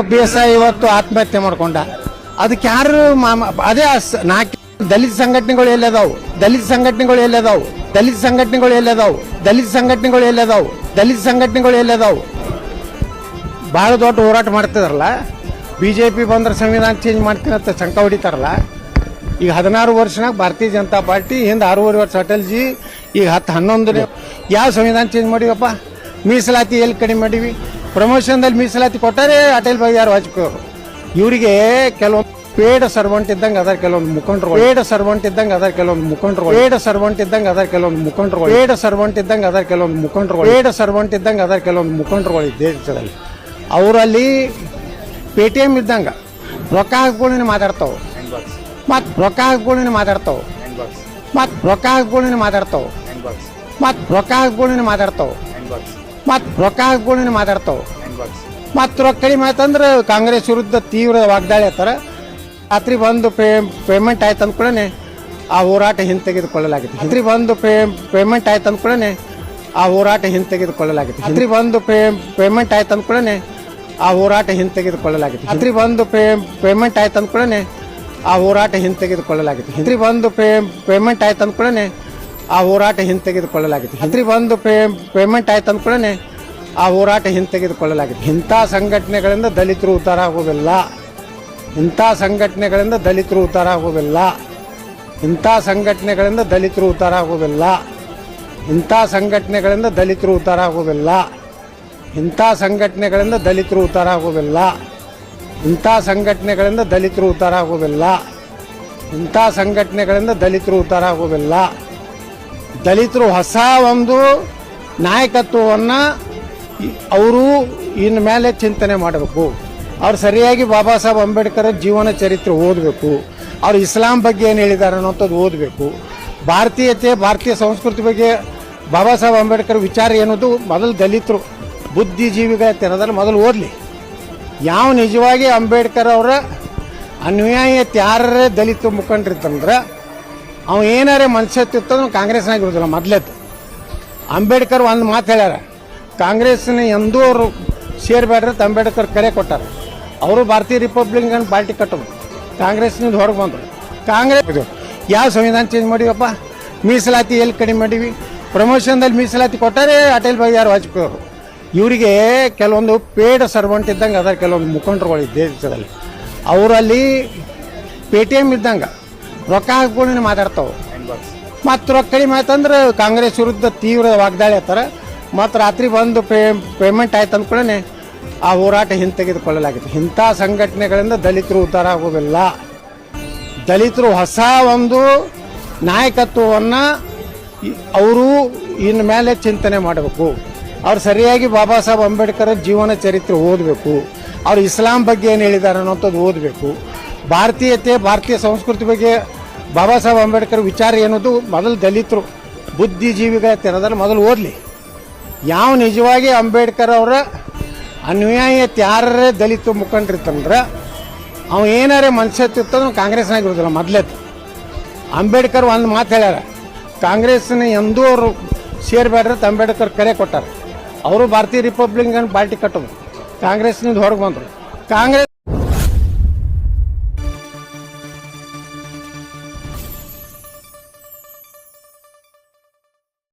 B S I ಇವತ್ತು ಆತ್ಮಹತ್ಯೆ ಮಾಡ್ಕೊಂಡ. ಅದಕ್ಕೆ ಯಾರು ಅದೇ ನಾಲ್ಕು ದಲಿತ ಸಂಘಟನೆಗಳು ಎಲ್ಲದಾವು. ದಲಿತ ಸಂಘಟನೆಗಳು ಎಲ್ಲದಾವು. ದಲಿತ ಸಂಘಟನೆಗಳು ಎಲ್ಲದಾವು. ದಲಿತ ಸಂಘಟನೆಗಳು ಎಲ್ಲದಾವು. ದಲಿತ ಸಂಘಟನೆಗಳು ಎಲ್ಲದಾವು. ಭಾಳ ದೊಡ್ಡ ಹೋರಾಟ ಮಾಡ್ತಿದಾರಲ್ಲ. ಬಿ ಜೆ ಪಿ ಬಂದ್ರೆ ಸಂವಿಧಾನ ಚೇಂಜ್ ಮಾಡ್ತೀನಿ ಅಂತ ಶಂಕ ಹೊಡಿತಾರಲ್ಲ. ಈಗ ಹದಿನಾರು ವರ್ಷನಾಗ ಭಾರತೀಯ ಜನತಾ ಪಾರ್ಟಿ, ಹಿಂದೆ ಆರೂವರೆ ವರ್ಷ ಅಟಲ್ಜಿ ಈಗ ಹತ್ತು ಹನ್ನೊಂದನೇ. ಯಾವ ಸಂವಿಧಾನ ಚೇಂಜ್ ಮಾಡಿವಪ್ಪ? ಮೀಸಲಾತಿ ಎಲ್ಲಿ ಕಡಿಮೆ ಮಾಡೀವಿ? ಪ್ರಮೋಷನ್ದಲ್ಲಿ ಮೀಸಲಾತಿ ಕೊಟ್ಟರೆ ಅಟಲ್ ಬಿಹಾರಿ ವಾಜಪೇಯಿ ಇವರಿಗೆ ಕೆಲವೊಂದು ಪೇಡ ಸರ್ವಂಟ್ ಇದ್ದಂಗೆ ಅದರ ಕೆಲವೊಂದು ಮುಖಂಡರು. ಪೇಡ ಸರ್ವಂಟ್ ಇದ್ದಂಗೆ ಅದರ ಕೆಲವೊಂದು ಮುಖಂಡರು. ಪೇಡ ಸರ್ವಂಟ್ ಇದ್ದಂಗೆ ಅದರ ಕೆಲವೊಂದು ಮುಖಂಡರು. ಪೇಡ ಸರ್ವಂಟ್ ಇದ್ದಂಗೆ ಅದರ ಕೆಲವೊಂದು ಮುಖಂಡರು. ಪೇಡ ಸರ್ವಂಟ್ ಇದ್ದಂಗೆ ಅದರ ಕೆಲವೊಂದು ಮುಖಂಡರುಗಳು ದೇಶದಲ್ಲಿ. ಅವರಲ್ಲಿ ಪೇ ಟಿ ಎಂ ಇದ್ದಂಗೆ ರೊಕ್ಕ ಹಾಕ್ಕೊಂಡು ಮಾತಾಡ್ತಾವೆ. ಮತ್ತು ರೊಕ್ಕ ಹಾಕ್ಕೊಂಡು ಮಾತಾಡ್ತಾವೆ. ಮತ್ತು ರೊಕ್ಕ ಹಾಕ್ಕೊಂಡು ಮಾತಾಡ್ತಾವೆ. ಮತ್ತು ರೊಕ್ಕ ಹಾಕ್ಕೊಂಡು ಮಾತಾಡ್ತಾವೆ. ಮತ್ತು ರೊಕ್ಕ ಹಾಕೊಂಡು ಮಾತಾಡ್ತಾವೆ. ಮತ್ತು ರೊಕ್ಕ ಕಡಿಮೆ ಆಯ್ತಂದ್ರೆ ಕಾಂಗ್ರೆಸ್ ವಿರುದ್ಧ ತೀವ್ರ ವಾಗ್ದಾಳಿ ಆತರ ರಾತ್ರಿ ಬಂದು ಪೇಮೆಂಟ್ ಆಯ್ತು ಅಂದ್ಕೊಳ್ಳೆ ಆ ಹೋರಾಟ ಹಿಂತೆಗೆದುಕೊಳ್ಳಲಾಗಿದೆ ರಾತ್ರಿ ಬಂದು ಪೇಮೆಂಟ್ ಆಯ್ತು ಅಂದ್ಕೊಳ್ಳೆ ಆ ಹೋರಾಟ ಹಿಂತೆಗೆದುಕೊಳ್ಳಲಾಗಿದೆ ರಾತ್ರಿ ಬಂದು ಪೇಮೆಂಟ್ ಆಯ್ತು ಅಂದ್ಕೊಳ್ಳೆ ಆ ಹೋರಾಟ ಹಿಂತೆಗೆದುಕೊಳ್ಳಲಾಗಿದೆ ರಾತ್ರಿ ಬಂದು ಪೇಮೆಂಟ್ ಆಯ್ತು ಅಂದ್ಕೊಳ್ಳೆ ಆ ಹೋರಾಟ ಹಿಂತೆಗೆದುಕೊಳ್ಳಲಾಗಿದೆ ರಾತ್ರಿ ಬಂದು ಪೇಮೆಂಟ್ ಆಯ್ತು ಅಂದ್ಕೊಳ್ಳೆ ಆ ಹೋರಾಟ ಹಿಂತೆಗೆದುಕೊಳ್ಳಲಾಗಿದೆ ಹಿಂದ್ರಿ ಒಂದು ಪೇಮೆಂಟ್ ಆಯ್ತು ಅಂದ್ಕೊಳ್ಳೆ ಆ ಹೋರಾಟ ಹಿಂತೆಗೆದುಕೊಳ್ಳಲಾಗಿದೆ ಇಂಥ ಸಂಘಟನೆಗಳಿಂದ ದಲಿತರು ಉದ್ಧಾರ ಆಗೋದಿಲ್ಲ. ಇಂಥ ಸಂಘಟನೆಗಳಿಂದ ದಲಿತರು ಉದ್ಧಾರ ಆಗೋದಿಲ್ಲ. ಇಂಥ ಸಂಘಟನೆಗಳಿಂದ ದಲಿತರು ಉದ್ಧಾರ ಆಗೋದಿಲ್ಲ. ಇಂಥ ಸಂಘಟನೆಗಳಿಂದ ದಲಿತರು ಉದ್ಧಾರ ಆಗೋದಿಲ್ಲ. ಇಂಥ ಸಂಘಟನೆಗಳಿಂದ ದಲಿತರು ಉದ್ಧಾರ ಆಗೋದಿಲ್ಲ. ಇಂಥ ಸಂಘಟನೆಗಳಿಂದ ದಲಿತರು ಉದ್ಧಾರ ಆಗೋದಿಲ್ಲ. ಇಂಥ ಸಂಘಟನೆಗಳಿಂದ ದಲಿತರು ಉದ್ಧಾರ ಆಗೋದಿಲ್ಲ. ದಲಿತರು ಹೊಸ ಒಂದು ನಾಯಕತ್ವವನ್ನು ಅವರು ಇನ್ನು ಮೇಲೆ ಚಿಂತನೆ ಮಾಡಬೇಕು. ಅವ್ರು ಸರಿಯಾಗಿ ಬಾಬಾ ಸಾಹೇಬ್ ಅಂಬೇಡ್ಕರ್ ಜೀವನ ಚರಿತ್ರೆ ಓದಬೇಕು. ಅವ್ರು ಇಸ್ಲಾಂ ಬಗ್ಗೆ ಏನು ಹೇಳಿದ್ದಾರೆ ಅನ್ನೋಂಥದ್ದು ಓದಬೇಕು. ಭಾರತೀಯತೆ, ಭಾರತೀಯ ಸಂಸ್ಕೃತಿ ಬಗ್ಗೆ ಬಾಬಾ ಸಾಹೇಬ್ ಅಂಬೇಡ್ಕರ್ ವಿಚಾರ ಏನದು? ಮೊದಲು ದಲಿತರು, ಬುದ್ಧಿಜೀವಿಗಳ ತೆರದಲ್ಲಿ ಮೊದಲು ಓದಲಿ. ಯಾವ ನಿಜವಾಗಿ ಅಂಬೇಡ್ಕರ್ ಅವರ ಅನ್ಯಾಯ ಯಾರೇ ದಲಿತ ಮುಖಂಡರಿತ್ತಂದ್ರೆ ಅವ ಏನಾರೇ ಮನುಷ್ಯತ್ವ ಕಾಂಗ್ರೆಸ್ನಾಗ ಇರೋದಿಲ್ಲ ಮೊದ್ಲೇದು ಅಂಬೇಡ್ಕರ್ ಒಂದು ಮಾತು ಹೇಳ್ಯಾರ, ಕಾಂಗ್ರೆಸ್ನ ಎಂದೂ ಅವರು ಸೇರ್ಬೇಡ್ರಿ ಅಂಬೇಡ್ಕರ್ ಕರೆ ಕೊಟ್ಟಾರ. ಅವರು ಭಾರತೀಯ ರಿಪಬ್ಲಿಕನ್ ಪಾರ್ಟಿ ಕಟ್ಟೋದು. ಕಾಂಗ್ರೆಸ್ನಿಂದ ಹೊರಗೆ ಬಂದರು. ಕಾಂಗ್ರೆಸ್ ಯಾವ ಸಂವಿಧಾನ ಚೇಂಜ್ ಮಾಡಿವಪ್ಪ? ಮೀಸಲಾತಿ ಎಲ್ಲಿ ಕಡಿಮೆ ಮಾಡೀವಿ? ಪ್ರಮೋಷನ್ದಲ್ಲಿ ಮೀಸಲಾತಿ ಕೊಟ್ಟಾರೆ ಅಟಲ್ ಬಿಹಾರಿ ವಾಜಪೇಯಿ ಅವರು. ಇವರಿಗೆ ಕೆಲವೊಂದು ಪೇಡ್ ಸರ್ವಂಟ್ ಇದ್ದಂಗೆ ಅದರ, ಕೆಲವೊಂದು ಮುಖಂಡರುಗಳು ದೇಶದಲ್ಲಿ ಅವರಲ್ಲಿ ಪೇ ಟಿ ಎಂ ಇದ್ದಂಗೆ. ರೊಕ್ಕ ಹಾಕೊಂಡು ಮಾತಾಡ್ತಾವೆ. ಮತ್ತು ರೊಕ್ಕ ಕಡಿಮೆ ಆಯ್ತಂದ್ರೆ ಕಾಂಗ್ರೆಸ್ ವಿರುದ್ಧ ತೀವ್ರ ವಾಗ್ದಾಳಿ ಆಯ್ತಾರೆ ಮತ್ತು ರಾತ್ರಿ ಬಂದು ಪೇ ಪೇಮೆಂಟ್ ಆಯ್ತು ಅಂದ್ಕೊಳ್ಳೆ ಆ ಹೋರಾಟ ಹಿಂತೆಗೆದುಕೊಳ್ಳಲಾಗಿದೆ ಇಂಥ ಸಂಘಟನೆಗಳಿಂದ ದಲಿತರು ಉದ್ಧಾರ ಆಗೋದಿಲ್ಲ. ದಲಿತರು ಹೊಸ ಒಂದು ನಾಯಕತ್ವವನ್ನು ಅವರು ಇನ್ನು ಮೇಲೆ ಚಿಂತನೆ ಮಾಡಬೇಕು. ಅವ್ರು ಸರಿಯಾಗಿ ಬಾಬಾ ಸಾಹೇಬ್ ಅಂಬೇಡ್ಕರ್ ಜೀವನ ಚರಿತ್ರೆ ಓದಬೇಕು. ಅವ್ರು ಇಸ್ಲಾಂ ಬಗ್ಗೆ ಏನು ಹೇಳಿದ್ದಾರೆ ಅನ್ನೋಂಥದ್ದು ಓದಬೇಕು. ಭಾರತೀಯತೆ ಭಾರತೀಯ ಸಂಸ್ಕೃತಿ ಬಗ್ಗೆ ಬಾಬಾ ಸಾಹೇಬ್ ಅಂಬೇಡ್ಕರ್ ವಿಚಾರ ಏನದು? ಮೊದಲು ದಲಿತರು. ಬುದ್ಧಿಜೀವಿಗಳ ತೆರದಲ್ಲಿ ಮೊದಲು ಓದಲಿ. ಯಾವ ನಿಜವಾಗಿ ಅಂಬೇಡ್ಕರ್ ಅವರ ಅನ್ಯಾಯ ಯಾರೇ ದಲಿತ ಮುಖಂಡರಿತ್ತಂದ್ರೆ, ಅವ ಏನಾರೇ ಮನುಷ್ಯತ್ವ ಕಾಂಗ್ರೆಸ್ನಾಗ ಇರೋದಿಲ್ಲ ಮೊದ್ಲೇದು. ಅಂಬೇಡ್ಕರ್ ಒಂದು ಮಾತು ಹೇಳ್ಯಾರ, ಕಾಂಗ್ರೆಸ್ನ ಎಂದೂ ಅವರು ಸೇರ್ಬೇಡ್ರಿ ಅಂಬೇಡ್ಕರ್ ಕರೆ ಕೊಟ್ಟಾರ. ಅವರು ಭಾರತೀಯ ರಿಪಬ್ಲಿಕನ್ ಪಾರ್ಟಿ ಕಟ್ಟೋದು ಕಾಂಗ್ರೆಸ್ನಿಂದ ಹೊರಗೆ ಬಂದರು. ಕಾಂಗ್ರೆಸ್